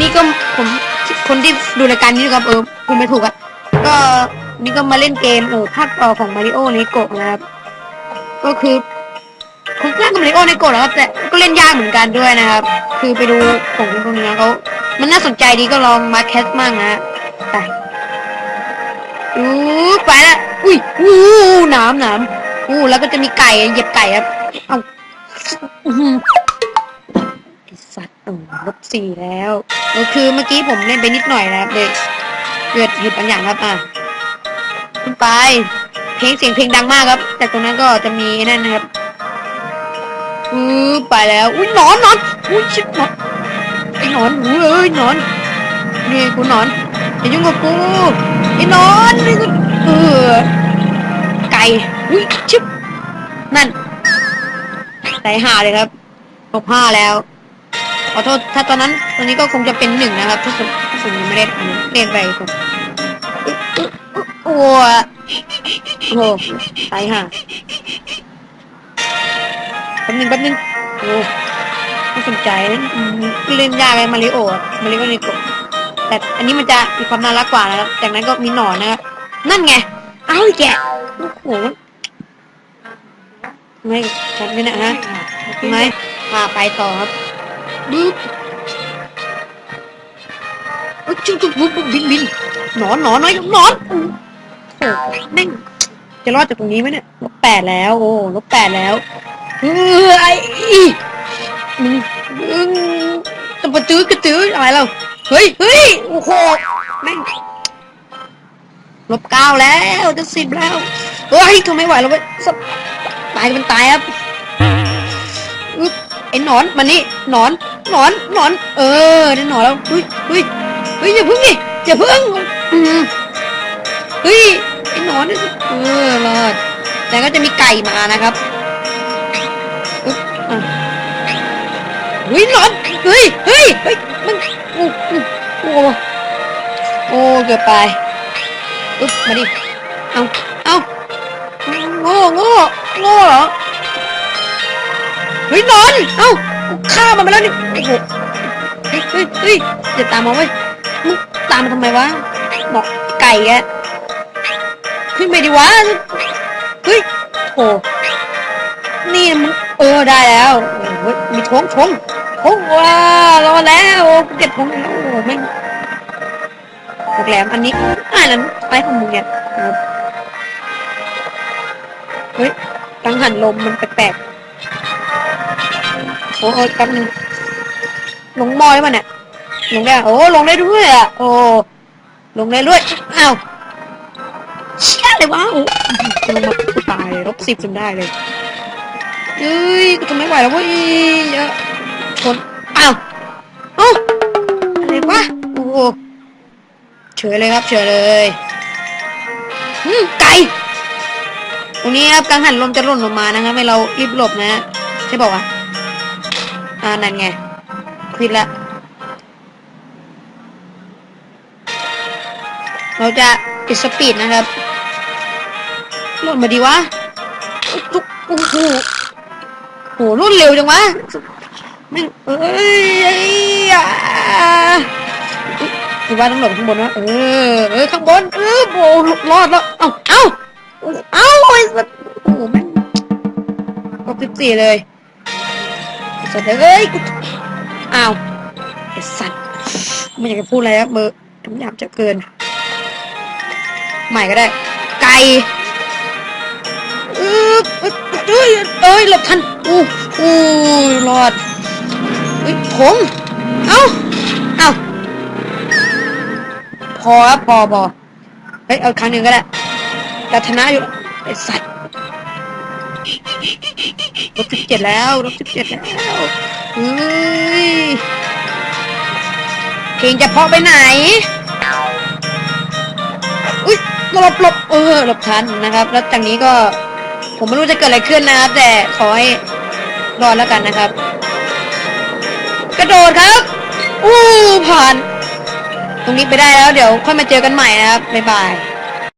นี่ก็ผมคนที่ดูรายการนี้นะครับเออคุณไม่ถูกอะก็นี่ก็มาเล่นเกมเออภาคต่อของมาริโอในโกะนะครับก็คือผมเล่นกับมาริโอในโกะนะครับแต่ก็เล่นยากเหมือนกันด้วยนะครับ คือไปดูของตรงนี้นะเขามันน่าสนใจดีก็ลองมาแคสมั่งนะไปอู้ไปละอุ้ยอู้หน้ำหน้ำอู้แล้วก็จะมีไก่เหยียบไก่ครับเอา ลบสี่แล้วก็คือเมื่อกี้ผมเล่นไปนิดหน่อยนะครับเลยเกิดเหตุบางอย่างครับอะขึ้นไป เพลงเสียงเพลงดังมากครับ แต่ตรงนั้นก็จะมีนั่นนะครับอือไปแล้ว อุ้ยนอนนอนอุ้ยชิบหนอนไอ้นอนอุ้ยเอ้ยนอน นี่กูนอนอย่ายุ่งกับกูไอ้นอนนี่กูเออไก่อุ้ยชิบนั่นใส่ห่าเลยครับลบห้าแล้ว ขอโทษถ้าตอนนั้นตอนนี้ก็คงจะเป็นหนึ่งนะครับถ้าผมถ้าผมยังไม่ได้อันนี้เล่นไปก่อนอุ๊ยอุ๊ยอุ๊ยโอ้โหตายห่าแป๊บนึงแป๊บนึงโอ้ไม่สนใจนะอืมเล่นยากเลยมาริโออะมาริโอนี่กแต่อันนี้มันจะมีความน่ารักกว่านะครับจากนั้นก็มีหนอนนะครับนั่นไง เอ้าไอ้แกะโอ้โหไม่ชัดไหมเนะฮะใช่ไหมพาไปต่อครับ บึ๊บเอ้ยจุ๊บจุ๊บบุ๊บบุ๊บบินบินหนอนหนอนน้อยหนอนโอ้โหแม่งจะรอดจากตรงนี้ไหมเนี่ยลบแปดแล้ว โอ้ลบแปดแล้วเฮ้ยไอมึงมึงจะปะจื้อกระจื้ออะไรเราเฮ้ยเฮ้ยโอ้โหแม่งลบเก้าแล้วจะสิบแล้วเฮ้ยทนไม่ไหวแล้วเว้ยสับตายมันตายครับ ไอ้หนอนมานี่หนอนหนอนหนอน เออได้หนอนแล้วเฮ้ยเฮ้ยเฮ้ยอย่าพึ่งดิอย่าพึ่งอืมเฮ้ยไอ้หนอนเนี่เออรอดแต่ก็จะมีไก่มานะครับอึ๊บอะเฮ้ยหนอนเฮ้ยเฮ้ยเฮ้ยมันโอ้โอ้โอ้โอ้เกือบไปอึ๊บมาดิเอาเอาโง่โง่โง่เหรอ เฮ้ยนอน เอ้าฆ่ามันไปแล้วนี่โอ้โหเฮ้ยเฮ้ยเฮ้ยอย่าตามมาเว้ยมึงตามมาทำไมวะบอกไก่แกขึ้นไปดิวะเฮ้ยโหนี่มึงเออได้แล้วโอ้โหมีท้องทงท้งว้ารอแล้วเก็บท้องแล้วโอ้โหแม่งบอกแหลมอันนี้อ่านแล้วไปของมึงเนี่ยครับเฮ้ยกังหันลมมันแปลกๆ โอ้โหแป๊บนึงลงมอยมันเนี่ยลงได้โอ้ลงได้ด้วยอะโอ้ลงได้ด้วยอ้าวเชี่ยเลยวะโอ้ลงมากูตายลบสิบจนได้เลยเฮ้ยกูทนไม่ไหวแล้วเว้ยเยอะชนอ้าวเอ้อะไรวะโอ้เฉยเลยครับเฉยเลยอืมไก่ตรงนี้ครับกังหันลมจะหล่นลงมานะครับให้เรารีบหลบนะใช่บอกว่าวะ อ่านั่นไงคลิปละ เราจะปิดสปีดนะครับหล่นมาดีวะทุกโอ้โหโหรวดเร็วจังวะแม่งเอ้ยอะหรือว่าต้องหลบข้างบนวะเออเออข้างบนเออโอ้รอดแล้ว เอ้าเอ้าเอ้าไอ้สัสโอ้โหแม่งครบสิบสี่เลย สัตว์เอ้ยกูอ้าวไอ้สัตว์ไม่อยากจะพูดอะไรแล้วเบอร์คำหยาบจะเกิน ใหม่ก็ได้ ไก่เออเอ้ยเอ้ยหลบทันอู้อู้รอดเฮ้ยผงเอ้าเอ้าพอครับพอพอเฮ้ยเอาครั้งหนึ่งก็ได้แต่ชนะอยู่ไอ้สัตว์ ลบสิบเจ็ดแล้วลบสิบเจ็ดแล้วเฮ้ยเพลงจะเพาะไปไหน อุ้ยหลบหลบเออหลบทันนะครับ แล้วจากนี้ก็ผมไม่รู้จะเกิดอะไรขึ้นนะครับ แต่ขอให้รอดแล้วกันนะครับ กระโดดครับ อู้ผ่าน ตรงนี้ไปได้แล้วเดี๋ยวค่อยมาเจอกันใหม่นะครับ บ๊ายบาย